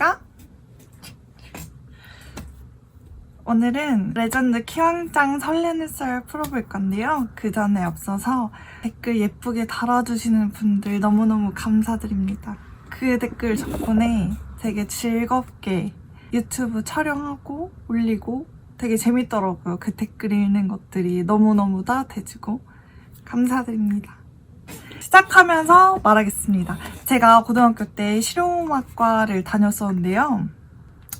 볼까? 오늘은 레전드 키왕짱 설레는 썰 풀어볼 건데요. 그 전에 앞서서 댓글 예쁘게 달아주시는 분들 너무너무 감사드립니다. 그 댓글 덕분에 되게 즐겁게 유튜브 촬영하고 올리고 되게 재밌더라고요. 그 댓글 읽는 것들이 너무너무 따뜻해지고 감사드립니다. 시작하면서 말하겠습니다. 제가 고등학교 때 실용음악과를 다녔었는데요.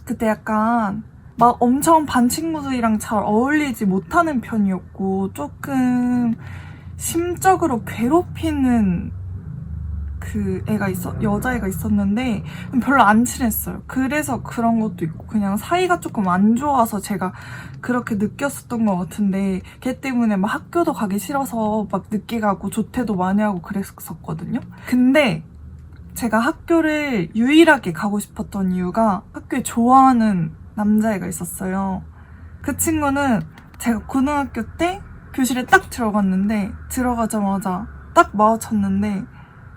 그때 약간 막 엄청 반 친구들이랑 잘 어울리지 못하는 편이었고 조금 심적으로 괴롭히는 그 애가 있어 여자애가 있었는데 별로 안 친했어요. 그래서 그런 것도 있고 그냥 사이가 조금 안 좋아서 제가 그렇게 느꼈었던 것 같은데 걔 때문에 막 학교도 가기 싫어서 막 늦게 가고 조퇴도 많이 하고 그랬었거든요. 근데 제가 학교를 유일하게 가고 싶었던 이유가 학교에 좋아하는 남자애가 있었어요. 그 친구는 제가 고등학교 때 교실에 딱 들어갔는데 들어가자마자 딱 마주쳤는데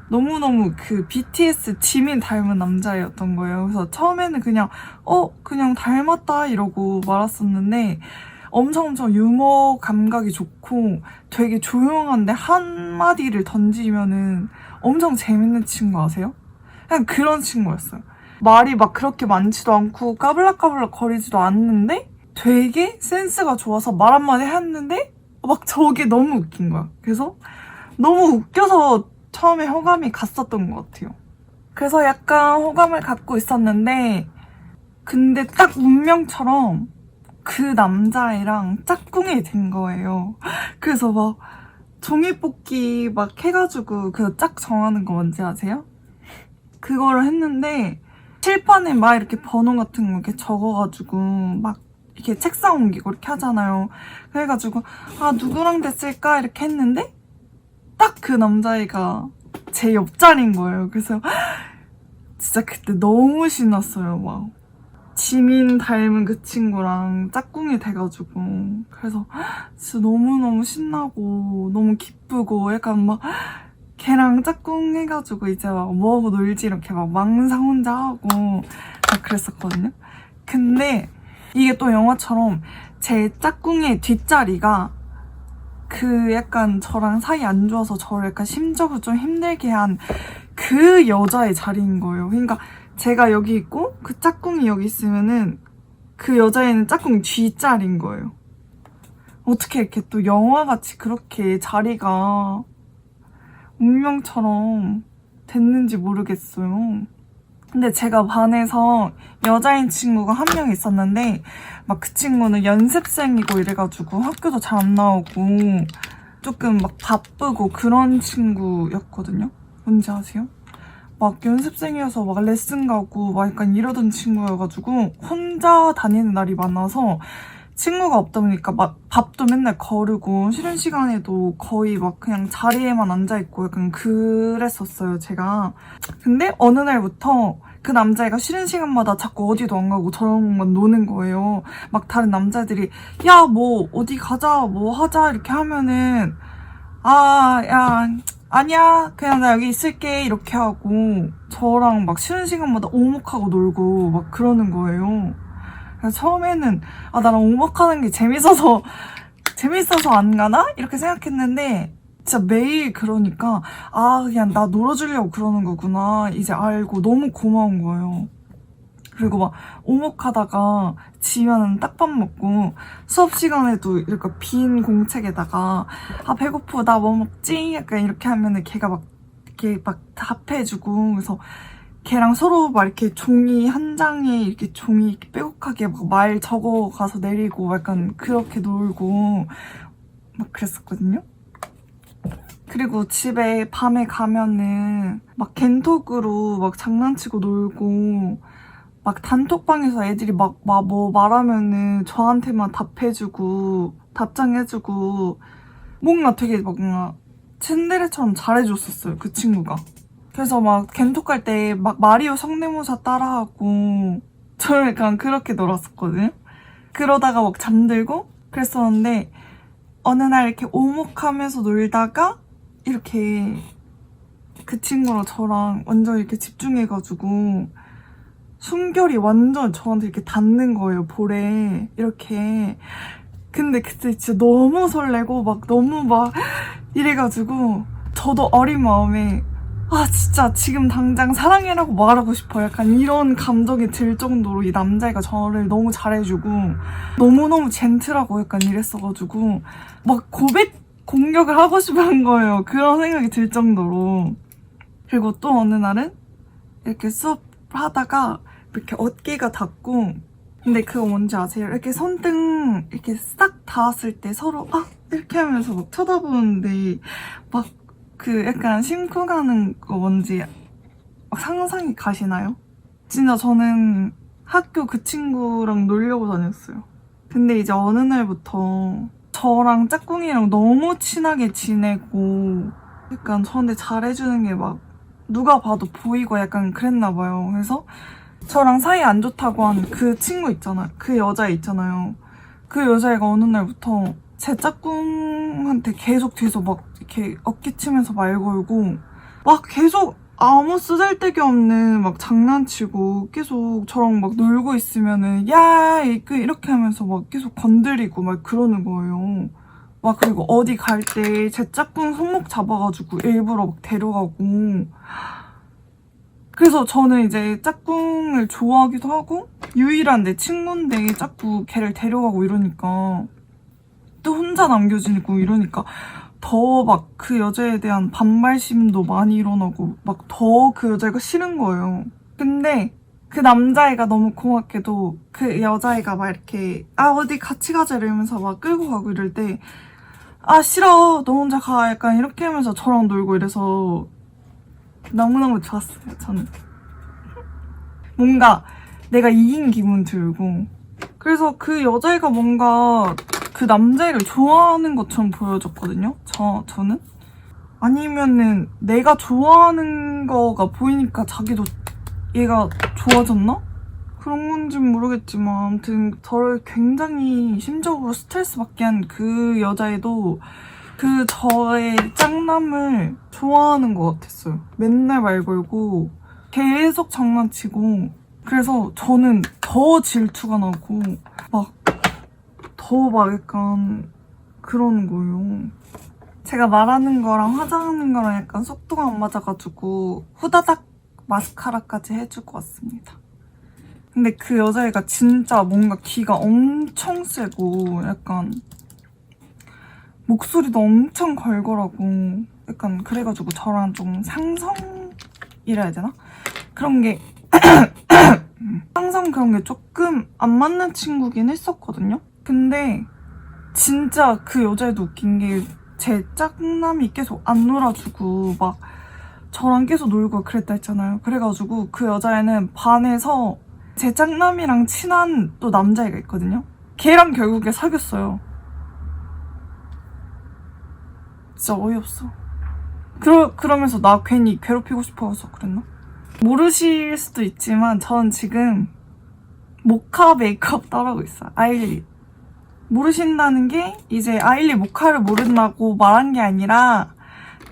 너무너무 그 BTS 지민 닮은 남자애였던 거예요. 그래서 처음에는 그냥 어 그냥 닮았다 이러고 말았었는데 엄청 엄청 유머 감각이 좋고 되게 조용한데 한마디를 던지면은 엄청 재밌는 친구 아세요? 그냥 그런 친구였어요. 말이 막 그렇게 많지도 않고 까불락까불락 거리지도 않는데 되게 센스가 좋아서 말 한마디 했는데 막 저게 너무 웃긴 거야. 그래서 너무 웃겨서 처음에 호감이 갔었던 것 같아요. 그래서 약간 호감을 갖고 있었는데 근데 딱 운명처럼 그 남자애랑 짝꿍이 된 거예요. 그래서 막 종이 뽑기 막 해가지고 그 짝 정하는 거 뭔지 아세요? 그거를 했는데 칠판에 막 이렇게 번호 같은 거 이렇게 적어가지고 막 이렇게 책상 옮기고 이렇게 하잖아요. 그래가지고 아 누구랑 됐을까 이렇게 했는데 딱 그 남자애가 제 옆자리인 거예요. 그래서 진짜 그때 너무 신났어요. 막 지민 닮은 그 친구랑 짝꿍이 돼가지고 그래서 진짜 너무너무 신나고 너무 기쁘고 약간 막 걔랑 짝꿍 해가지고 이제 막 뭐하고 놀지 이렇게 막 망상 혼자 하고 막 그랬었거든요. 근데 이게 또 영화처럼 제 짝꿍의 뒷자리가 그 약간 저랑 사이 안 좋아서 저를 약간 심적으로 좀 힘들게 한 그 여자의 자리인 거예요. 그러니까 제가 여기 있고 그 짝꿍이 여기 있으면은 그 여자애는 짝꿍 뒷자리인 거예요. 어떻게 이렇게 또 영화같이 그렇게 자리가 운명처럼 됐는지 모르겠어요. 근데 제가 반에서 여자인 친구가 한 명 있었는데 막 그 친구는 연습생이고 이래가지고 학교도 잘 안 나오고 조금 막 바쁘고 그런 친구였거든요. 뭔지 아세요? 막 연습생이어서 막 레슨 가고 막 약간 이러던 친구여가지고 혼자 다니는 날이 많아서 친구가 없다 보니까 막 밥도 맨날 거르고 쉬는 시간에도 거의 막 그냥 자리에만 앉아 있고 약간 그랬었어요 제가. 근데 어느 날부터 그 남자애가 쉬는 시간마다 자꾸 어디도 안 가고 저랑만 노는 거예요. 막 다른 남자들이 야 뭐 어디 가자 뭐 하자. 이렇게 하면은 아 야 아니야. 그냥 나 여기 있을게. 이렇게 하고 저랑 막 쉬는 시간마다 오목하고 놀고 막 그러는 거예요 처음에는 아 나랑 오목하는 게 재밌어서 재밌어서 안 가나? 이렇게 생각했는데 진짜 매일 그러니까 아 그냥 나 놀아주려고 그러는 거구나. 이제 알고 너무 고마운 거예요. 그리고 막 오목하다가 지면은 딱밥 먹고 수업 시간에도 이렇게 빈 공책에다가 아 배고프다 뭐 먹지? 약간 이렇게 하면은 걔가 막 이렇게 막 답해주고 그래서 걔랑 서로 막 이렇게 종이 한 장에 이렇게 종이 빼곡하게 막 말 적어 가서 내리고 약간 그렇게 놀고 막 그랬었거든요. 그리고 집에 밤에 가면은 막 겐톡으로 막 장난치고 놀고 막 단톡방에서 애들이 막 뭐 말하면은 저한테만 답해주고 답장해주고 뭔가 되게 막 뭔가 츤데레처럼 잘해줬었어요 그 친구가 그래서 막 겐톡 할때막 마리오 성대모사 따라하고 저는 약간 그렇게 놀았었거든요 그러다가 막 잠들고 그랬었는데 어느 날 이렇게 오목하면서 놀다가 이렇게 그 친구랑 저랑 완전 이렇게 집중해가지고 숨결이 완전 저한테 이렇게 닿는 거예요, 볼에. 이렇게. 근데 그때 진짜 너무 설레고, 막 너무 막 이래가지고, 저도 어린 마음에, 아, 진짜 지금 당장 사랑해라고 말하고 싶어. 약간 이런 감정이 들 정도로 이 남자애가 저를 너무 잘해주고, 너무너무 젠틀하고 약간 이랬어가지고, 막 고백 공격을 하고 싶은 거예요. 그런 생각이 들 정도로. 그리고 또 어느 날은 이렇게 수업 하다가 이렇게 어깨가 닿고 근데 그거 뭔지 아세요? 이렇게 손등 이렇게 싹 닿았을 때 서로 아 이렇게 하면서 막 쳐다보는데 막 그 약간 심쿵 가는 거 뭔지 막 상상이 가시나요? 진짜 저는 학교 그 친구랑 놀려고 다녔어요. 근데 이제 어느 날부터 저랑 짝꿍이랑 너무 친하게 지내고 약간 저한테 잘해주는 게 막 누가 봐도 보이고 약간 그랬나 봐요. 그래서 저랑 사이 안 좋다고 한 그 친구 있잖아요. 그 여자 있잖아요. 그 여자애가 어느 날부터 제 짝꿍한테 계속 뒤에서 막 이렇게 어깨치면서 말 걸고 막 계속 아무 쓰잘데기 없는 막 장난치고 계속 저랑 막 놀고 있으면은 야 이그 이렇게 하면서 막 계속 건드리고 막 그러는 거예요. 막 그리고 어디 갈 때 제 짝꿍 손목 잡아가지고 일부러 막 데려가고 그래서 저는 이제 짝꿍을 좋아하기도 하고 유일한 내 친구인데 자꾸 걔를 데려가고 이러니까 또 혼자 남겨지고 이러니까 더 막 그 여자에 대한 반발심도 많이 일어나고 막 더 그 여자가 싫은 거예요. 근데 그 남자애가 너무 고맙게도 그 여자애가 막 이렇게 아 어디 같이 가자. 이러면서 막 끌고 가고 이럴 때 아 싫어. 너 혼자 가. 약간 이렇게 하면서 저랑 놀고 이래서 너무너무 좋았어요 저는. 뭔가 내가 이긴 기분 들고. 그래서 그 여자애가 뭔가 그 남자애를 좋아하는 것처럼 보여졌거든요 저, 저는 아니면은 내가 좋아하는 거가 보이니까 자기도 얘가 좋아졌나? 그런 건진 모르겠지만 아무튼 저를 굉장히 심적으로 스트레스 받게 한 그 여자애도 그 저의 짱남을 좋아하는 것 같았어요. 맨날 말 걸고 계속 장난치고 그래서 저는 더 질투가 나고 막 더 막 약간 그러는 거예요. 제가 말하는 거랑 화장하는 거랑 약간 속도가 안 맞아가지고 후다닥 마스카라까지 해주고 왔습니다. 근데 그 여자애가 진짜 뭔가 기가 엄청 세고 약간 목소리도 엄청 걸걸하고 약간 그래가지고 저랑 좀 상성이라 해야 되나? 그런 게 항상 그런 게 조금 안 맞는 친구긴 했었거든요. 근데 진짜 그 여자애도 웃긴 게 제 짝남이 계속 안 놀아주고 막 저랑 계속 놀고 그랬다 했잖아요. 그래가지고 그 여자애는 반에서 제 짝남이랑 친한 또 남자애가 있거든요. 걔랑 결국에 사귀었어요. 진짜 어이없어. 그러, 그러면서 나 괜히 괴롭히고 싶어서 그랬나? 모르실 수도 있지만 전 지금 모카 메이크업 따라하고 있어요. 아일리. 모르신다는 게 이제 아일리 모카를 모른다고 말한 게 아니라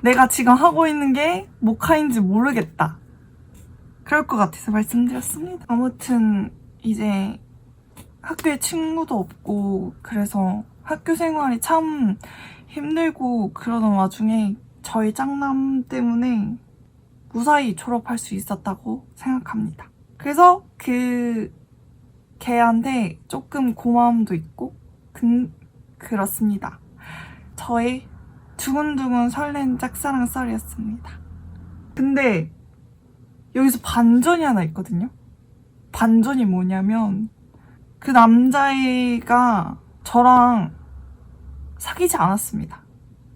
내가 지금 하고 있는 게 모카인지 모르겠다. 그럴 것 같아서 말씀드렸습니다. 아무튼 이제 학교에 친구도 없고 그래서 학교 생활이 참 힘들고 그러던 와중에 저희 짱남 때문에 무사히 졸업할 수 있었다고 생각합니다. 그래서 그 걔한테 조금 고마움도 있고 그, 그렇습니다. 저의 두근두근 설렌 짝사랑 썰이었습니다. 근데 여기서 반전이 하나 있거든요. 반전이 뭐냐면 그 남자애가 저랑 사귀지 않았습니다.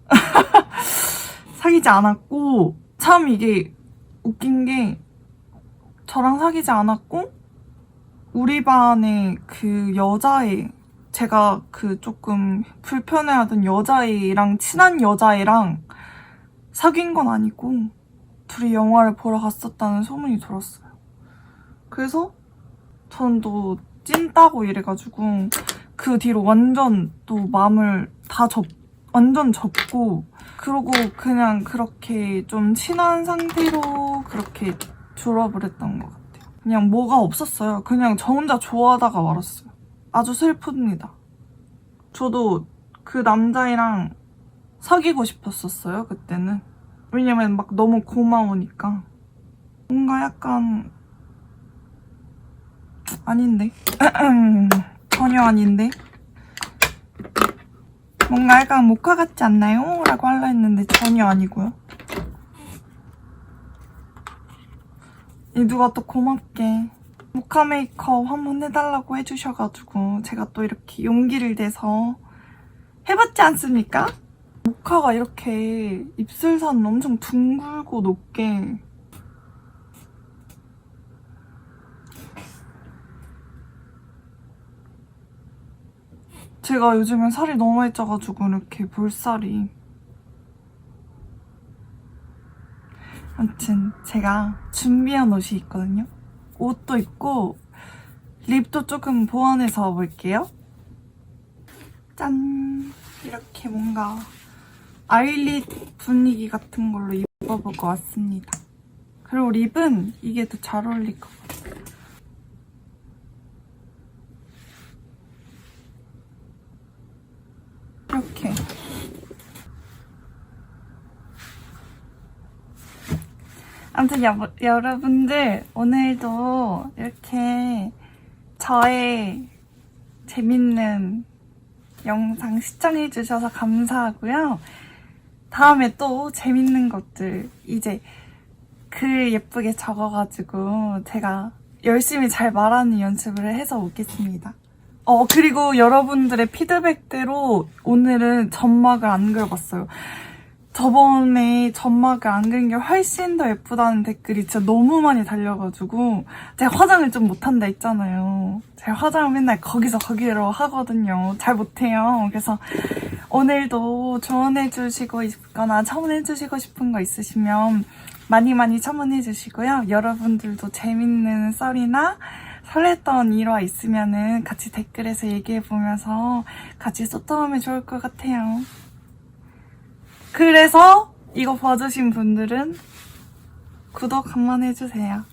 사귀지 않았고 참 이게 웃긴 게 저랑 사귀지 않았고 우리 반에 그 여자애 제가 그 조금 불편해하던 여자애랑 친한 여자애랑 사귄 건 아니고 둘이 영화를 보러 갔었다는 소문이 들었어요. 그래서 저는 또 찐따고 이래가지고 그 뒤로 완전 또 마음을 다 접, 완전 접고 그러고 그냥 그렇게 좀 친한 상태로 그렇게 졸업을 했던 것 같아요. 그냥 뭐가 없었어요. 그냥 저 혼자 좋아하다가 말았어요. 아주 슬픕니다. 저도 그 남자애랑 사귀고 싶었었어요, 그때는. 왜냐면 막 너무 고마우니까. 뭔가 약간, 아닌데? 전혀 아닌데? 뭔가 약간 모카 같지 않나요? 라고 하려 했는데 전혀 아니고요. 이 누가 또 고맙게 모카 메이크업 한번 해달라고 해주셔가지고 제가 또 이렇게 용기를 내서 해봤지 않습니까? 모카가 이렇게 입술선 엄청 둥글고 높게. 제가 요즘에 살이 너무 많이 쪄가지고 이렇게 볼살이. 아무튼 제가 준비한 옷이 있거든요 옷도 있고 립도 조금 보완해서 볼게요. 짠! 이렇게 뭔가 아이릿 분위기 같은 걸로 입어보고 왔습니다. 그리고 립은 이게 더 잘 어울릴 것 같아요. 이렇게 아무튼 여, 여러분들 오늘도 이렇게 저의 재밌는 영상 시청해주셔서 감사하고요. 다음에 또 재밌는 것들 이제 글 예쁘게 적어가지고 제가 열심히 잘 말하는 연습을 해서 오겠습니다. 어, 그리고 여러분들의 피드백대로 오늘은 점막을 안 그려봤어요. 저번에 점막을 안 그린 게 훨씬 더 예쁘다는 댓글이 진짜 너무 많이 달려가지고 제가 화장을 좀 못한다 했잖아요. 제가 화장을 맨날 거기서 거기로 하거든요. 잘 못해요. 그래서 오늘도 조언해주시고 싶거나 첨언해주시고 싶은 거 있으시면 많이 많이 첨언해주시고요. 여러분들도 재밌는 썰이나 설렜던 일화 있으면은 같이 댓글에서 얘기해보면서 같이 소통하면 좋을 것 같아요. 그래서 이거 봐주신 분들은 구독 한 번 해주세요.